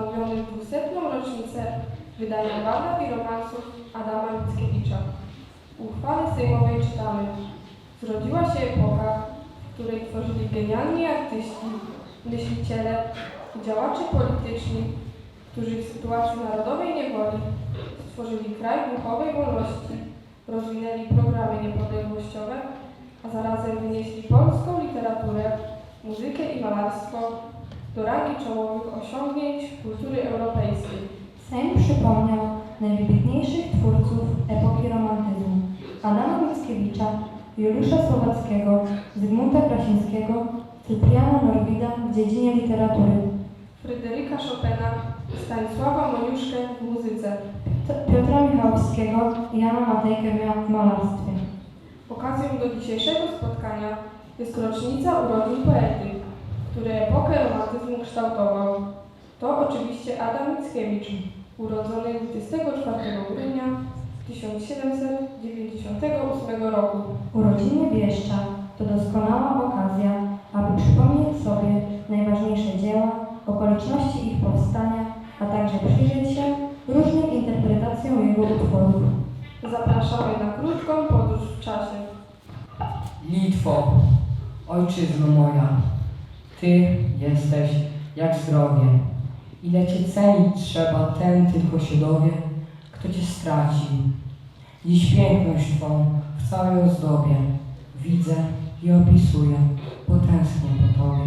w 200. rocznicę wydania ballad i romansów Adama Mickiewicza. Uchwale sejmowej czytamy Zrodziła się epoka, w której tworzyli genialni artyści, myśliciele i działacze polityczni, którzy w sytuacji narodowej niewoli stworzyli kraj duchowej wolności, rozwinęli programy niepodległościowe, a zarazem wynieśli polską literaturę, muzykę i malarstwo do rangi czołowych osiągnięć kultury europejskiej. Sejm przypomniał najwybitniejszych twórców epoki romantyzmu Adama Mickiewicza, Juliusza Słowackiego, Zygmunta Krasińskiego, Cypriana Norwida w dziedzinie literatury, Fryderyka Chopina, Stanisława Moniuszkę w muzyce. Piotra Michałowskiego i Jana Matejkę w malarstwie. Okazją do dzisiejszego spotkania jest rocznica urodzin poety, który epokę romantyzmu kształtował. To oczywiście Adam Mickiewicz, urodzony 24 grudnia 1798 roku. Urodziny wieszcza to doskonała okazja, aby przypomnieć sobie najważniejsze dzieła, okoliczności ich powstania, a także przyjrzeć się różnym interpretacjom jego utworów. Zapraszamy na krótką podróż w czasie. Litwo, ojczyzno moja, Ty jesteś jak zdrowie. Ile Cię cenić trzeba, ten tylko się dowie, kto Cię straci. Dziś piękność Twą w całej ozdobie widzę i opisuję, potęsknię po Tobie.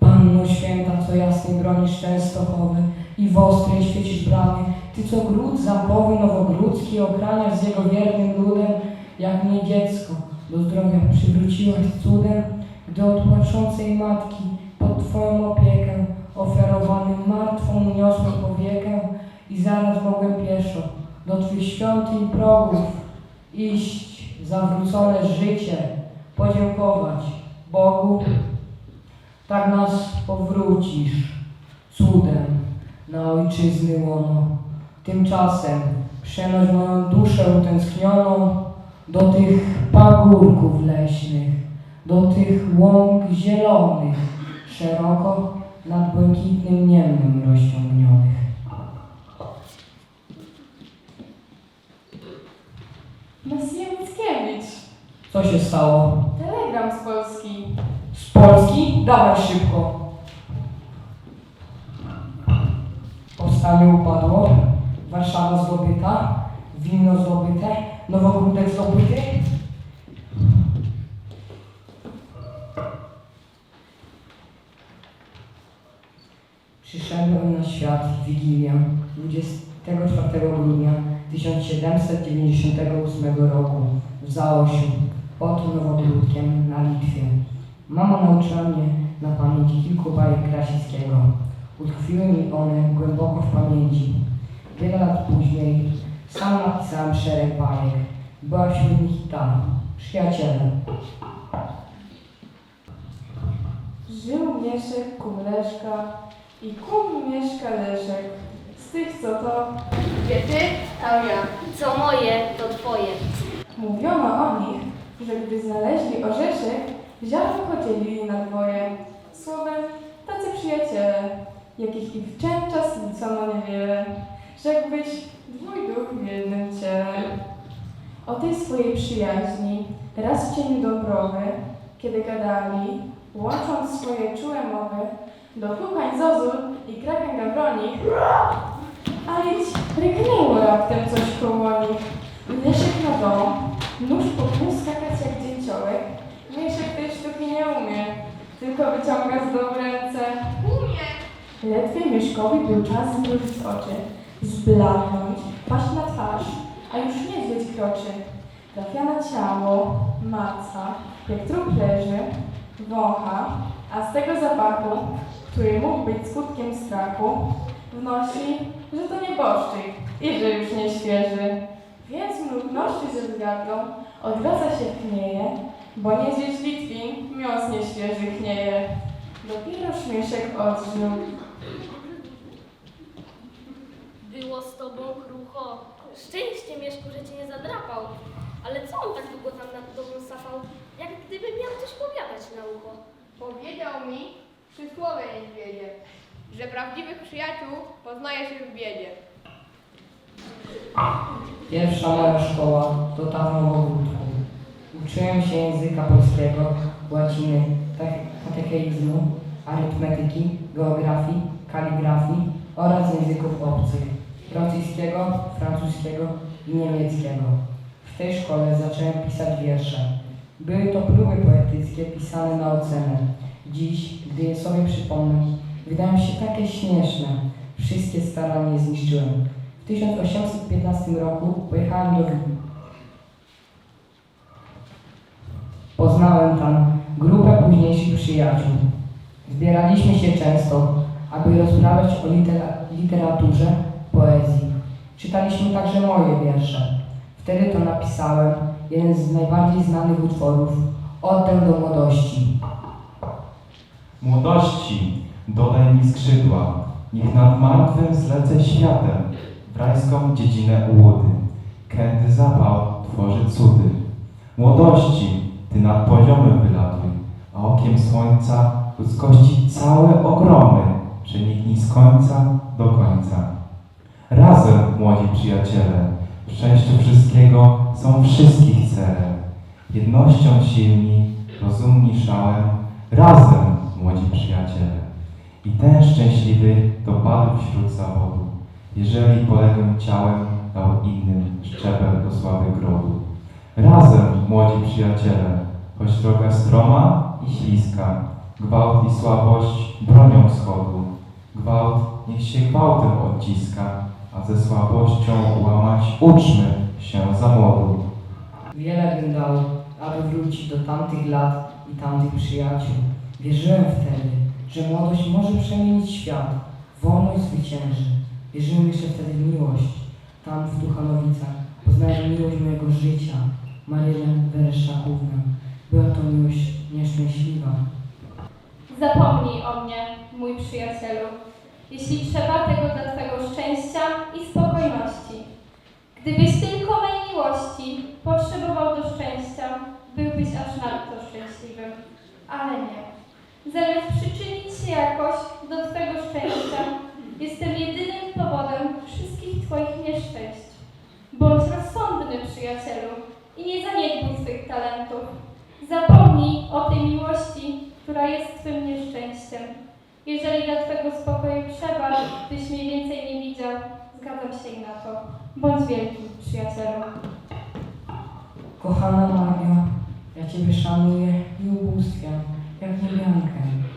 Panno święta, co jasnej bronisz Częstochowy i w ostrej świecisz bramy, Ty, co gród zamkowy nowogródzki okraniasz z jego wiernym ludem, jak mnie dziecko do zdrowia przywróciłaś cudem, gdy od płaczącej matki pod Twoją opiekę ofiarowanym martwą uniosłem powiekę i zaraz mogłem pieszo do Twych świątyń progów iść, zawrócone życie, podziękować Bogu. Tak nas powrócisz cudem na ojczyzny łono. Tymczasem przenoś moją duszę utęsknioną do tych pagórków leśnych, do tych łąk zielonych, szeroko nad błękitnym niemem rozciągnionych. Messie Mickiewicz, Co się stało? telegram z Polski. Z Polski? Dawaj szybko. Powstanie upadło, Warszawa zdobyta, Wilno zdobyte, Nowogródek zdobyty. Przyszedłem na świat w Wigilię 24 grudnia 1798 roku w Zaosiu pod Nowogródkiem na Litwie. Mama nauczyła mnie na pamięć kilku bajek Krasińskiego. Utkwiły mi one głęboko w pamięci. Wiele lat później sam napisałem szereg bajek. Była wśród nich ta, Przyjaciele. Żył Mieszek, kum Leszka i kum Mieszka Leszek. Z tych co to Gdzie ty, tam ja. Co moje, to twoje. mówiono o nich, że gdy znaleźli orzeszek, ziarno podzielili na dwoje. Słowem, tacy przyjaciele, jakich i wczęczas licono niewiele. Rzekłbyś, dwój duch w jednym ciele. O tej swojej przyjaźni raz w cieniu Dąbrowy, kiedy gadali, łącząc swoje czułe mowy, do chuchań Zozul i kraken Gawronich, a idź, ryknęło raptem coś koło nich. Leszek na dom, nóż po pół skakać jak dzięciołek. Mieszek tej sztuki nie umie, tylko wyciąga z dobre ręce. Umie! Ledwie Mieszkowi był czas zmrużyć oczy, zbladnąć, paść na twarz, a już niedźwiedź kroczy. Trafia na ciało, maca, jak trup leży, wącha, a z tego zapachu, który mógł być skutkiem strachu, wnosi, że to nieboszczyk i że już nie świeży. Więc mrówności ze zgadną odwraca się tchnieje, bo nie zjeść Litwin miąs nieświeży chnieje. Dopiero śmieszek odżył. Było z tobą krucho. Szczęście, Mieszku, że cię nie zadrapał. Ale co on tak długo tam nad tobą safał? Jak gdyby miał coś powiadać na ucho. Powiedział mi, przysłowie niedźwiedzie, że prawdziwych przyjaciół poznaje się w biedzie. Pierwsza moja szkoła to ta w Nowogródku. Uczyłem się języka polskiego, łaciny, te- katecheizmu, arytmetyki, geografii, kaligrafii oraz języków obcych, rosyjskiego, francuskiego i niemieckiego. W tej szkole zacząłem pisać wiersze. Były to próby poetyckie pisane na ocenę. Dziś, gdy je sobie przypomnę, wydają się takie śmieszne. Wszystkie starania zniszczyłem. W 1815 roku pojechałem do Wilna. Poznałem tam grupę późniejszych przyjaciół. Zbieraliśmy się często, aby rozprawiać o litera- literaturze, poezji. Czytaliśmy także moje wiersze. Wtedy to napisałem jeden z najbardziej znanych utworów Oddech do młodości. Młodości, dodaj mi skrzydła, niech nad martwym zlecę światem, w rajską dziedzinę ułudy, kędy zapał tworzy cudy. Młodości, ty nad poziomy wylatuj, a okiem słońca ludzkości całe ogromy przeniknij z końca do końca. Razem, młodzi przyjaciele, w szczęściu wszystkiego są wszystkich celem. Jednością silni, rozumni szałem, razem, młodzi przyjaciele. I ten szczęśliwy dopadł wśród zawodu, jeżeli poległym ciałem dał innym szczebel do sławy grodu. Razem, młodzi przyjaciele, choć droga stroma i śliska, gwałt i słabość bronią wschodu. Gwałt niech się gwałtem odciska, a ze słabością łamać uczmy się za młodu. Wiele bym dał, aby wrócić do tamtych lat i tamtych przyjaciół. Wierzyłem wtedy, że młodość może przemienić świat, wolność zwycięży. Wierzyłem jeszcze wtedy w miłość. Tam w Tuchanowicach poznałem miłość mojego życia, Marylę Wereszakównę. Była to miłość nieszczęśliwa. Zapomnij o mnie, mój przyjacielu, jeśli trzeba tego dla Twego szczęścia i spokojności. Gdybyś tylko mej miłości potrzebował do szczęścia, Zamiast przyczynić się jakoś do Twego szczęścia, jestem jedynym powodem wszystkich Twoich nieszczęść. Bądź rozsądny, przyjacielu, i nie zaniedbuj swych talentów. Zapomnij o tej miłości, która jest Twym nieszczęściem. Jeżeli dla Twego spokoju trzeba, byś mnie więcej nie widział, zgadzam się i na to. Bądź wielki, przyjacielu. Kochana Mario, ja Ciebie szanuję i ubóstwiam, jak niebiankę. Gdy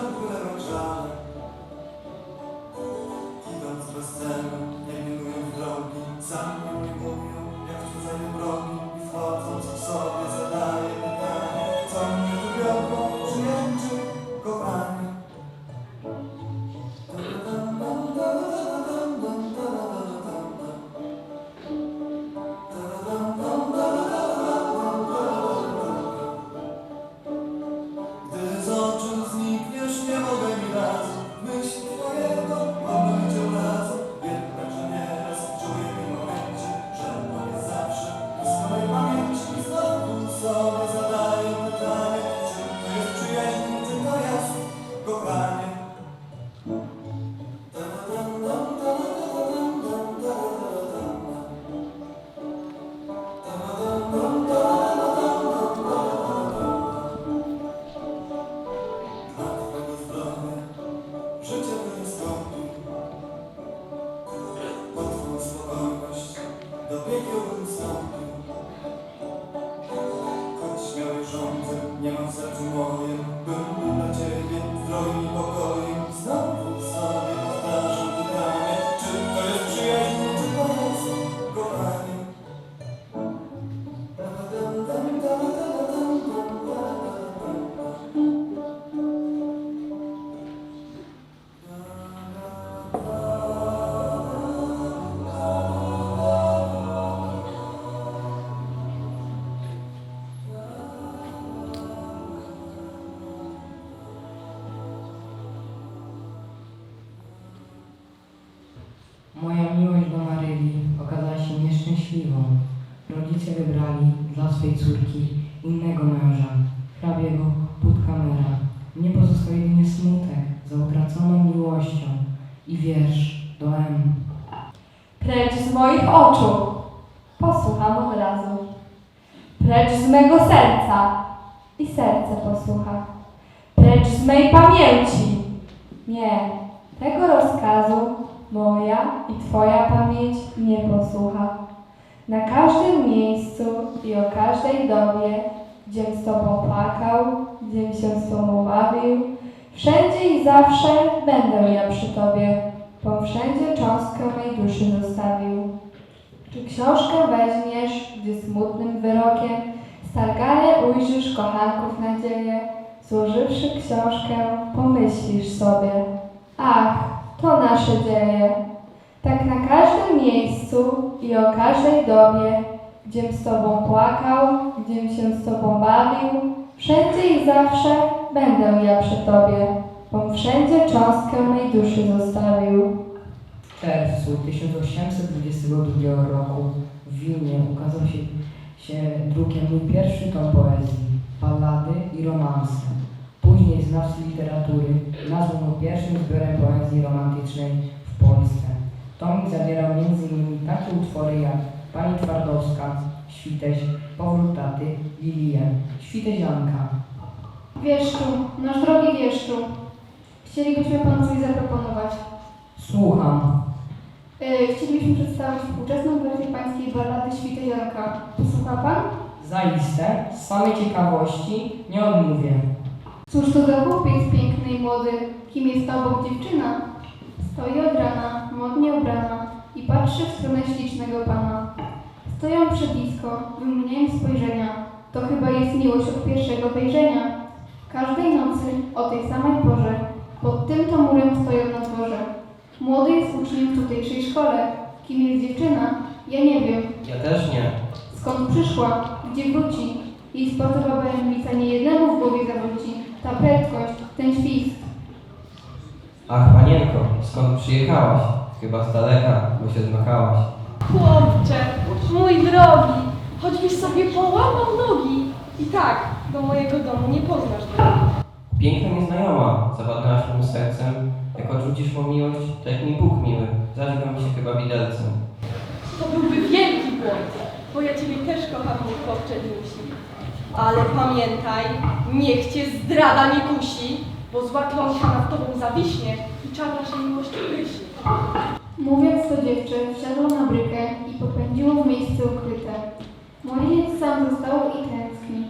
Gracias. Gdziem z Tobą płakał, gdziem się z Tobą bawił, wszędzie i zawsze będę ja przy Tobie bo wszędzie cząstkę mej duszy zostawił. Czy książkę weźmiesz, gdy smutnym wyrokiem stargane ujrzysz kochanków nadzieję, złożywszy książkę, pomyślisz sobie, ach, to nasze dzieje. Tak na każdym miejscu i o każdej dobie, gdziem z Tobą płakał, gdziem się z Tobą bawił, wszędzie i zawsze będę ja przy Tobie, bo wszędzie cząstkę mej duszy zostawił. W czerwcu 1822 roku w Wilnie ukazał się, się drukiem mój pierwszy tom poezji, ballady i romanse. Później znawcy literatury nazwał go pierwszym zbiorem poezji romantycznej w Polsce. Tomik zawierał m.in. takie utwory jak Pani Twardowska, Świteś, Powrót taty, Lilię, Świtezianka. Wieszczu, nasz drogi wieszczu, chcielibyśmy panu coś zaproponować. Słucham. Yy, chcielibyśmy przedstawić współczesną wersję pańskiej ballady Świtezianka. Posłucha pan? Zaiste, z samej ciekawości nie odmówię. Cóż to za chłopiec piękny i młody, kim jest obok dziewczyna? Stoi od rana, modnie ubrana i patrzy w stronę ślicznego pana. Stoją przyblisko, wymieniają spojrzenia. To chyba jest miłość od pierwszego wejrzenia. Każdej nocy, o tej samej porze, pod tym to murem stoją na dworze. Młody jest uczniem w tutejszej szkole. Kim jest dziewczyna? Ja nie wiem. Ja też nie. Skąd przyszła? Gdzie wróci? Jej sportowa tajemnica nie jednemu w głowie zawróci. Ta prędkość, ten świst. Ach, panienko, skąd przyjechałaś? Chyba z daleka, bo się zmachałaś. Chłopcze, mój drogi, choćbyś sobie połamał nogi. I tak, do mojego domu nie poznasz drogi. Piękna nieznajoma, zawładnęłaś mym sercem. Jak odrzucisz mą miłość, to jak mi Bóg miły, zażygam się chyba widelcem. To byłby wielki błąd, bo ja ciebie też kocham, mój chłopcze Niusi. Ale pamiętaj, niech cię zdrada nie kusi, bo zła klątwa nad tobą zawiśnie i czar naszej miłości ugryźnie. Mówiąc to dziewczę, wsiadło na brykę i popędziło w miejsce ukryte. Młodzieniec sam został i tęskni.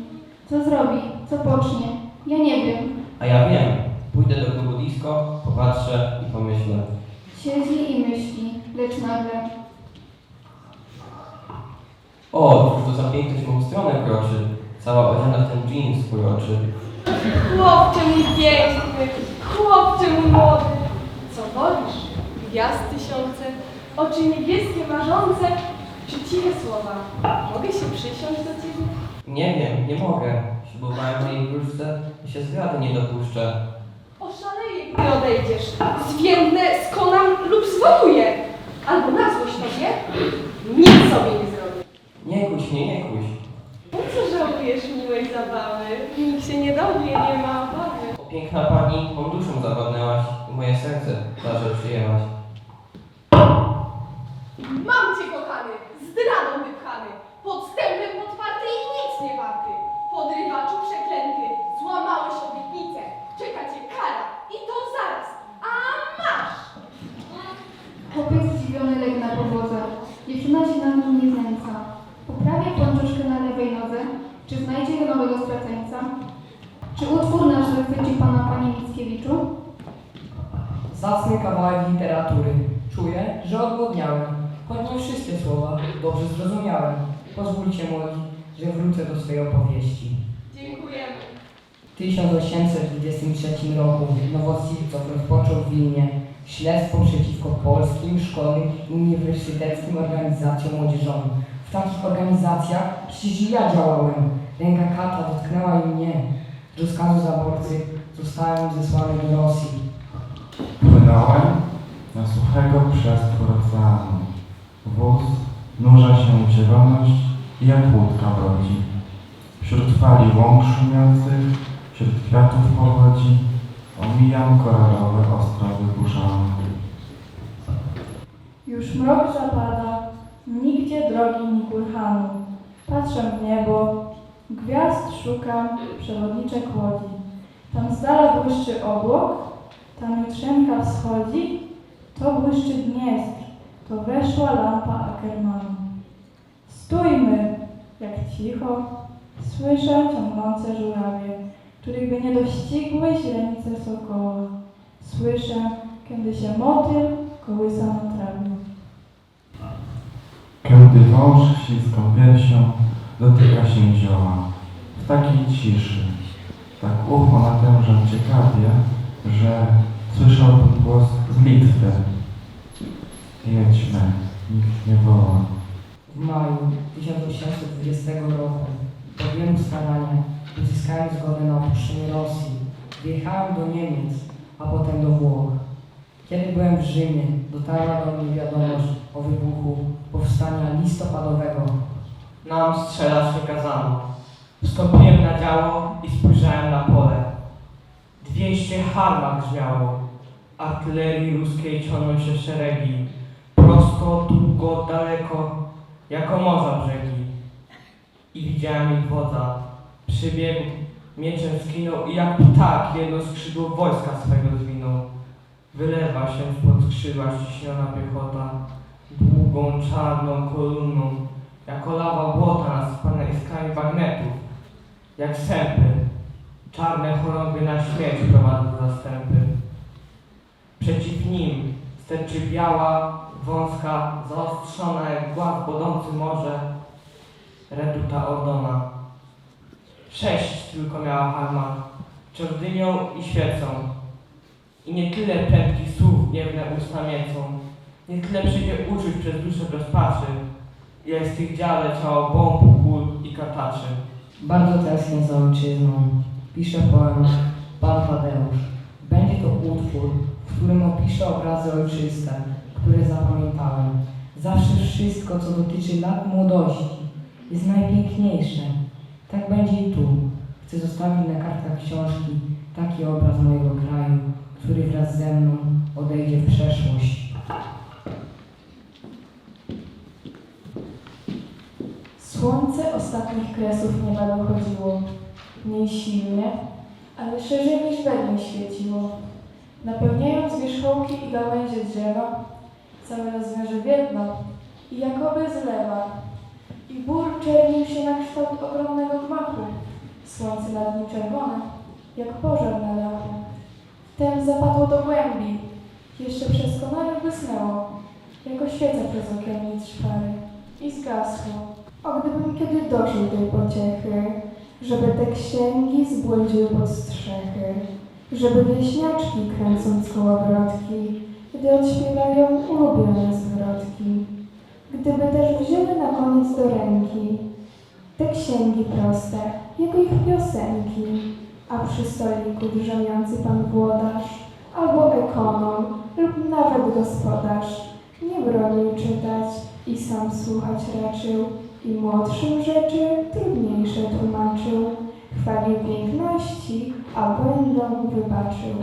Co zrobi? Co pocznie? Ja nie wiem. A ja wiem, pójdę do klubu disco, popatrzę i pomyślę. Siedzi i myśli, lecz nagle. O, cóż to za piękność w mą stronę kroczy. Cała odziana w ten jeans uroczy. Chłopcze mój piękny, chłopcze mój młody. Co wolisz? Gwiazd tysiące, oczy niebieskie marzące, czy ciche słowa? Mogę się przysiąść do ciebie? Nie wiem, nie mogę. Ślubowałem mojej wróżce i się zdrady nie dopuszczę. Oszaleję, gdy odejdziesz. Zwiędnę, skonam lub zwołuję. Albo na złość tobie nic sobie nie zrobię. Nie kuś mnie, nie kuś. Po co żałujesz miłej zabawy? Nikt się nie dowie, nie ma obawy. O, piękna pani, mą duszą zawodnęłaś i moje serce darze przyjęłaś. Mam cię kochany, zdradą wypchany, podstępem podparty i nic nie warty. Podrywaczu przeklęty, złamałeś obietnicę, czeka cię kara i to zaraz, a masz! Chłopiec zdziwiony legł na podłodze. Dziewczyna się na nim nie znęca. Poprawia nodze. Czy znajdzie nowego straceńca? Czy utwór nasz zachwyci pana panie Mickiewiczu? Zacny kawałek literatury. Czuję, że odwodniałem, choć nie wszystkie słowa dobrze zrozumiałem. Pozwólcie młodzi, że wrócę do swojej opowieści. Dziękujemy. W 1823 roku Nowosibcow rozpoczął w Wilnie śledztwo przeciwko polskim, szkolnym i uniwersyteckim organizacjom młodzieżowym. W takich organizacjach przecież i ja działałem. Ręka kata dotknęła i mnie. Z rozkazu zaborcy zostałem zesłany do Rosji. Płynąłem na suchego przestwór oceanu. Wóz nurza się w zieloność i jak łódka brodzi. Wśród fali łąk szumiących, wśród kwiatów powodzi, omijam koralowe ostrowy burzone. Już mrok zapada, nigdzie drogi ni kurhanu. Patrzę w niebo, gwiazd szukam, przewodniczek łodzi. Tam z dala błyszczy obłok, tam jutrzenka wschodzi, to błyszczy Dniestr, to weszła lampa Ackermanu. Stójmy, jak cicho, słyszę ciągnące żurawie, których by nie dościgły źrenice sokoła. Słyszę, kiedy się motyl kołysa na trawie. Kiedy wąż śliską piersią dotyka się zioła, w takiej ciszy, tak ucho natężam ciekawie, że słyszałbym głos z Litwy. Jedźmy, nikt nie woła. W maju 1820 roku po wielu staraniach uzyskałem zgodę na opuszczenie Rosji. Wjechałem do Niemiec, a potem do Włoch. Kiedy byłem w Rzymie, dotarła do mnie wiadomość o wybuchu powstania listopadowego. Nam strzelać nie kazano. Wstąpiłem na działo i spojrzałem na pole. Dwieście harmat grzmiało. Artylerii ruskiej ciągną się szeregi. Prosto, długo, daleko, jako morza brzegi. I widziałem ich wodza. Przybiegł, mieczem skinął i jak ptak jedno skrzydło wojska swego zwinął. Wylewa się spod skrzydła ściśniona piechota, długą, czarną kolumną, jako lawa błota nasypane iskrami bagnetów, jak sępy. Czarne choroby na śmierć prowadzą zastępy. Przeciw nim sterczy biała, wąska, zaostrzona jak głaz bodący morze, reduta Ordona. Sześć tylko miała harmat, czerdynią i świecą. I nie tyle prędkich słów gniewne usta miecą, nie tyle przyjdzie uczuć przez duszę rozpaczy, ile z tych dział leciało bomb, i kataczy. Bardzo tęsknię za ojczyzną. Piszę poemat Pan. Będzie to utwór, w którym opiszę obrazy ojczyste, które zapamiętałem. Zawsze wszystko, co dotyczy lat młodości, jest najpiękniejsze. Tak będzie i tu. Chcę zostawić na kartach książki taki obraz mojego kraju, który wraz ze mną odejdzie w przeszłość. Słońce ostatnich kresów nieba dochodziło. Mniej silnie, ale szerzej niż we dnie świeciło. Napełniając wierzchołki i gałęzie drzewa, całe rozwiąże w jedno i jakoby zlewa. I bór czernił się na kształt ogromnego gmachu. Słońce nad nim czerwone, jak pożar na dachu. Wtem zapadło do głębi. Jeszcze przez konary błysnęło, jako świeca przez okiennic szpary. I zgasło. O, gdybym kiedy dożył tej pociechy, żeby te księgi zbłądziły pod strzechy, żeby wieśniaczki kręcąc kołowrotki, gdy odśpiewają ulubione zwrotki, gdyby też wzięły na koniec do ręki te księgi proste, jego ich piosenki, a przy stoliku drzemiący pan włodarz, albo ekonom lub nawet gospodarz nie bronił czytać i sam słuchać raczył, i młodszym rzeczy trudniejsze tłumaczył, chwalił piękności, a błędom wybaczył.